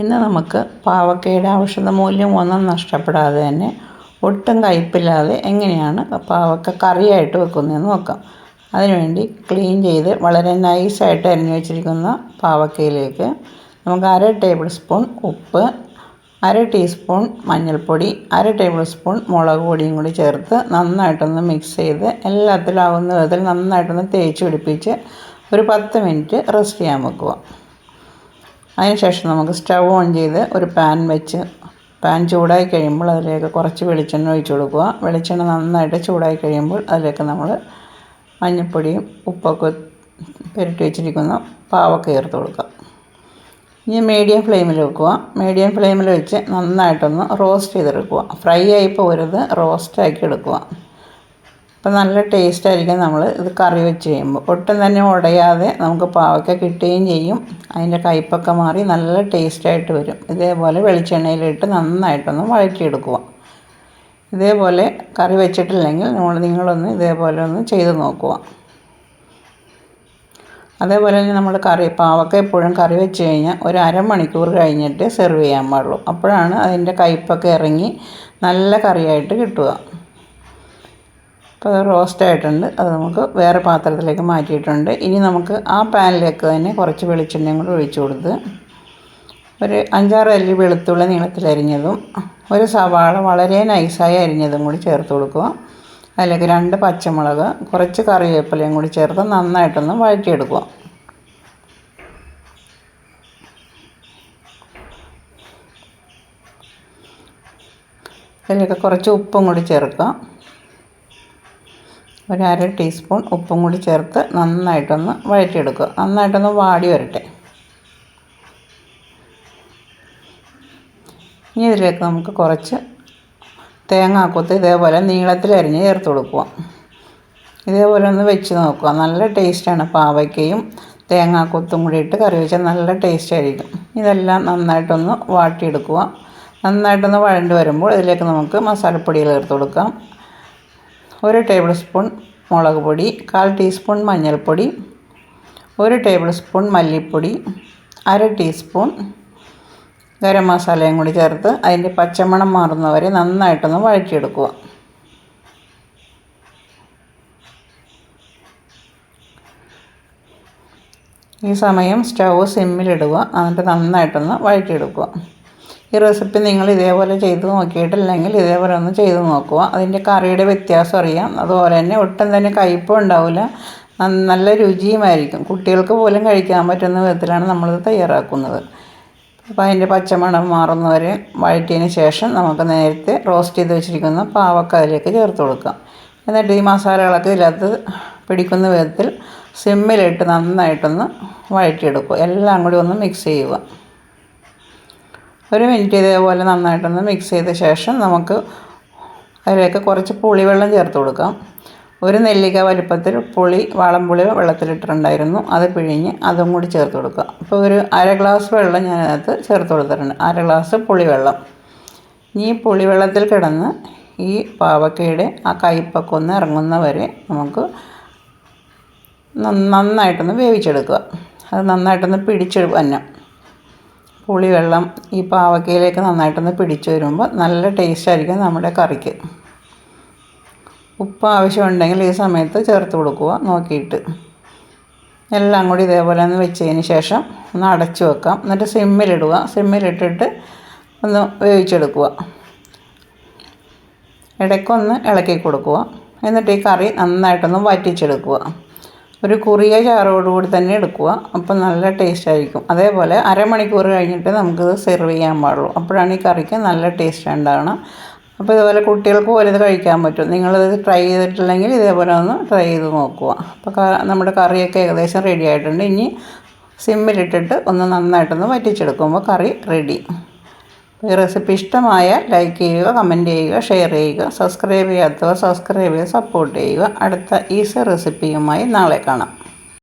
ഇന്ന് നമുക്ക് പാവക്കയുടെ ഔഷധ മൂല്യം ഒന്നും നഷ്ടപ്പെടാതെ തന്നെ ഒട്ടും കയ്പില്ലാതെ എങ്ങനെയാണ് പാവക്ക കറിയായിട്ട് വെക്കുന്നതെന്ന് നോക്കാം. അതിനുവേണ്ടി ക്ലീൻ ചെയ്ത് വളരെ നൈസായിട്ട് അരിഞ്ഞു വെച്ചിരിക്കുന്ന പാവക്കയിലേക്ക് നമുക്ക് അര ടേബിൾ സ്പൂൺ ഉപ്പ് അര ടീസ്പൂൺ മഞ്ഞൾപ്പൊടി അര ടേബിൾ സ്പൂൺ മുളക് പൊടിയും കൂടി ചേർത്ത് നന്നായിട്ടൊന്ന് മിക്സ് ചെയ്ത് എല്ലാത്തിലാവുന്ന വിധത്തിൽ നന്നായിട്ടൊന്ന് തേച്ച് പിടിപ്പിച്ച് ഒരു പത്ത് മിനിറ്റ് റെസ്റ്റ് ചെയ്യാൻ വെക്കുക. അതിനുശേഷം നമുക്ക് സ്റ്റൗ ഓൺ ചെയ്ത് ഒരു പാൻ വെച്ച് പാൻ ചൂടായി കഴിയുമ്പോൾ അതിലേക്ക് കുറച്ച് വെളിച്ചെണ്ണ ഒഴിച്ചു കൊടുക്കുക. വെളിച്ചെണ്ണ നന്നായിട്ട് ചൂടായി കഴിയുമ്പോൾ അതിലേക്ക് നമ്മൾ മഞ്ഞൾപ്പൊടിയും ഉപ്പൊക്കെ പുരട്ടി വെച്ചിരിക്കുന്ന പാവക്ക ചേർത്ത് കൊടുക്കുക. ഇനി മീഡിയം ഫ്ലെയിമിൽ വെക്കുക. മീഡിയം ഫ്ലെയിമിൽ വെച്ച് നന്നായിട്ടൊന്ന് റോസ്റ്റ് ചെയ്തെടുക്കുക. ഫ്രൈ ആയി പോരുത് റോസ്റ്റാക്കി എടുക്കുക. അപ്പം നല്ല ടേസ്റ്റ് ആയിരിക്കും നമ്മൾ ഇത് കറി വെച്ച് കഴിയുമ്പോൾ. ഒട്ടും തന്നെ ഉടയാതെ നമുക്ക് പാവയ്ക്ക കിട്ടുകയും ചെയ്യും. അതിന്റെ കയ്പ്പൊക്കെ മാറി നല്ല ടേസ്റ്റായിട്ട് വരും. ഇതേപോലെ വെളിച്ചെണ്ണയിലിട്ട് നന്നായിട്ടൊന്ന് വഴറ്റിയെടുക്കുക. ഇതേപോലെ കറി വെച്ചിട്ടില്ലെങ്കിൽ നമ്മൾ നിങ്ങളൊന്ന് ഇതേപോലെ ഒന്ന് ചെയ്ത് നോക്കുക. അതേപോലെ തന്നെ നമ്മൾ കറി പാവക്ക എപ്പോഴും കറി വെച്ച് കഴിഞ്ഞാൽ ഒരു അരമണിക്കൂർ കഴിഞ്ഞിട്ട് സെർവ് ചെയ്യാൻ പാടുള്ളൂ. അപ്പോഴാണ് അതിന്റെ കയ്പ്പൊക്കെ ഇറങ്ങി നല്ല കറിയായിട്ട് കിട്ടുക. അപ്പോൾ അത് റോസ്റ്റ് ആയിട്ടുണ്ട്. അത് നമുക്ക് വേറെ പാത്രത്തിലേക്ക് മാറ്റിയിട്ടുണ്ട്. ഇനി നമുക്ക് ആ പാനിലേക്ക് തന്നെ കുറച്ച് വെളിച്ചെണ്ണയും കൂടി ഒഴിച്ചു കൊടുത്ത് ഒരു അഞ്ചാറ് അല്ലി വെളുത്തുള്ളി നീളത്തിലരിഞ്ഞതും ഒരു സവാള വളരെ നൈസായി അരിഞ്ഞതും കൂടി ചേർത്ത് കൊടുക്കുക. അതിലേക്ക് രണ്ട് പച്ചമുളക് കുറച്ച് കറിവേപ്പിലയും കൂടി ചേർത്ത് നന്നായിട്ടൊന്ന് വഴറ്റിയെടുക്കുക. അതിലേക്ക് കുറച്ച് ഉപ്പും കൂടി ചേർക്കുക. ഒരു അര ടീസ്പൂൺ ഉപ്പും കൂടി ചേർത്ത് നന്നായിട്ടൊന്ന് വഴറ്റിയെടുക്കുക. നന്നായിട്ടൊന്ന് വാടി വരട്ടെ. ഇനി ഇതിലേക്ക് നമുക്ക് കുറച്ച് തേങ്ങാക്കൊത്ത് ഇതേപോലെ നീളത്തിൽ അരിഞ്ഞ് ചേർത്ത് കൊടുക്കുക. ഇതേപോലെ ഒന്ന് വെച്ച് നോക്കുക. നല്ല ടേസ്റ്റാണ് പാവയ്ക്കയും തേങ്ങാക്കൊത്തും കൂടി ഇട്ട് കറി വെച്ചാൽ നല്ല ടേസ്റ്റ് ആയിരിക്കും. ഇതെല്ലാം നന്നായിട്ടൊന്ന് വാട്ടിയെടുക്കുക. നന്നായിട്ടൊന്ന് വഴണ്ട് വരുമ്പോൾ ഇതിലേക്ക് നമുക്ക് മസാലപ്പൊടികൾ ചേർത്ത് കൊടുക്കാം. ഒരു ടേബിൾ സ്പൂൺ മുളക് പൊടി കാൽ ടീസ്പൂൺ മഞ്ഞൾപ്പൊടി ഒരു ടേബിൾ സ്പൂൺ മല്ലിപ്പൊടി അര ടീസ്പൂൺ ഗരം മസാലയും കൂടി ചേർത്ത് അതിന്റെ പച്ചമണം മാറുന്നവരെ നന്നായിട്ടൊന്ന് വഴറ്റിയെടുക്കുക. ഈ സമയം സ്റ്റൗ സിമ്മിലിടുക. എന്നിട്ട് നന്നായിട്ടൊന്ന് വഴറ്റിയെടുക്കുക. ഈ റെസിപ്പി നിങ്ങൾ ഇതേപോലെ ചെയ്ത് നോക്കിയിട്ടില്ലെങ്കിൽ ഇതേപോലെ ഒന്ന് ചെയ്ത് നോക്കുക. അതിന്റെ കറിയുടെ വ്യത്യാസം അറിയാം. അതുപോലെ തന്നെ ഒട്ടും തന്നെ കയ്പും ഉണ്ടാവില്ല. നല്ല രുചിയുമായിരിക്കും. കുട്ടികൾക്ക് പോലും കഴിക്കാൻ പറ്റുന്ന വിധത്തിലാണ് നമ്മളിത് തയ്യാറാക്കുന്നത്. അപ്പോൾ അതിന്റെ പച്ചമണം മാറുന്നവരെ വഴറ്റിയതിന് ശേഷം നമുക്ക് നേരത്തെ റോസ്റ്റ് ചെയ്ത് വെച്ചിരിക്കുന്ന പാവക്ക അതിലേക്ക് ചേർത്ത് കൊടുക്കാം. എന്നിട്ട് ഈ മസാലകളൊക്കെ ഇതിനകത്ത് പിടിക്കുന്ന വിധത്തിൽ സിമ്മിലിട്ട് നന്നായിട്ടൊന്ന് വഴറ്റിയെടുക്കുക. എല്ലാം കൂടി ഒന്ന് മിക്സ് ചെയ്യുക. ഒരു മിനിറ്റ് ഇതേപോലെ നന്നായിട്ടൊന്ന് മിക്സ് ചെയ്ത ശേഷം നമുക്ക് അതിലേക്ക് കുറച്ച് പുളിവെള്ളം ചേർത്ത് കൊടുക്കാം. ഒരു നെല്ലിക്ക വലുപ്പത്തിൽ പുളി വാളംപുളി വെള്ളത്തിലിട്ടിട്ടുണ്ടായിരുന്നു. അത് പിഴിഞ്ഞ് അതും കൂടി ചേർത്ത് കൊടുക്കുക. അപ്പോൾ ഒരു അര ഗ്ലാസ് വെള്ളം ഞാൻ അതിനകത്ത് ചേർത്ത് കൊടുത്തിട്ടുണ്ട്. അര ഗ്ലാസ് പുളിവെള്ളം. ഈ പുളിവെള്ളത്തിൽ കിടന്ന് ഈ പാവക്കയുടെ ആ കയ്പ്പൊക്കെ ഒന്ന് ഇറങ്ങുന്ന വരെ നമുക്ക് നന്നായിട്ടൊന്ന് വേവിച്ചെടുക്കുക. അത് നന്നായിട്ടൊന്ന് പിടിച്ചെടു വന്നം പുളിവെള്ളം ഈ പാവക്കയിലേക്ക് നന്നായിട്ടൊന്ന് പിടിച്ചു വരുമ്പോൾ നല്ല ടേസ്റ്റ് ആയിരിക്കും നമ്മുടെ കറിക്ക്. ഉപ്പ് ആവശ്യമുണ്ടെങ്കിൽ ഈ സമയത്ത് ചേർത്ത് കൊടുക്കുക നോക്കിയിട്ട്. എല്ലാം കൂടി ഇതേപോലെ ഒന്ന് വെച്ചതിന് ശേഷം ഒന്ന് അടച്ചു വെക്കാം. എന്നിട്ട് സിമ്മിലിടുക സിമ്മിലിട്ടിട്ട് ഒന്ന് വേവിച്ചെടുക്കുക. ഇടയ്ക്കൊന്ന് ഇളക്കി കൊടുക്കുക. എന്നിട്ട് ഈ കറി നന്നായിട്ടൊന്ന് വറ്റിച്ചെടുക്കുക. ഒരു കുറിയ ചാറോടുകൂടി തന്നെ എടുക്കുക. അപ്പം നല്ല ടേസ്റ്റ് ആയിരിക്കും. അതേപോലെ അരമണിക്കൂർ കഴിഞ്ഞിട്ട് നമുക്കിത് സെർവ് ചെയ്യാൻ പാടുള്ളൂ. അപ്പോഴാണ് ഈ കറിക്ക് നല്ല ടേസ്റ്റ് ഉണ്ടാകണം അപ്പോൾ ഇതുപോലെ കുട്ടികൾക്ക് പോലെ ഇത് കഴിക്കാൻ പറ്റും. നിങ്ങളിത് ട്രൈ ചെയ്തിട്ടില്ലെങ്കിൽ ഇതേപോലെ ഒന്ന് ട്രൈ ചെയ്ത് നോക്കുക. അപ്പോൾ നമ്മുടെ കറിയൊക്കെ ഏകദേശം റെഡി ആയിട്ടുണ്ട്. ഇനി സിമ്മിലിട്ടിട്ട് ഒന്ന് നന്നായിട്ടൊന്ന് വറ്റിച്ചെടുക്കുമ്പോൾ കറി റെഡി ഈ റെസിപ്പി ഇഷ്ടമായാൽ ലൈക്ക് ചെയ്യുക കമന്റ് ചെയ്യുക ഷെയർ ചെയ്യുക സബ്സ്ക്രൈബ് ചെയ്യാത്തവർ സബ്സ്ക്രൈബ് ചെയ്ത് സപ്പോർട്ട് ചെയ്യുക. അടുത്ത ഈസി റെസിപ്പിയുമായി നാളെ കാണാം.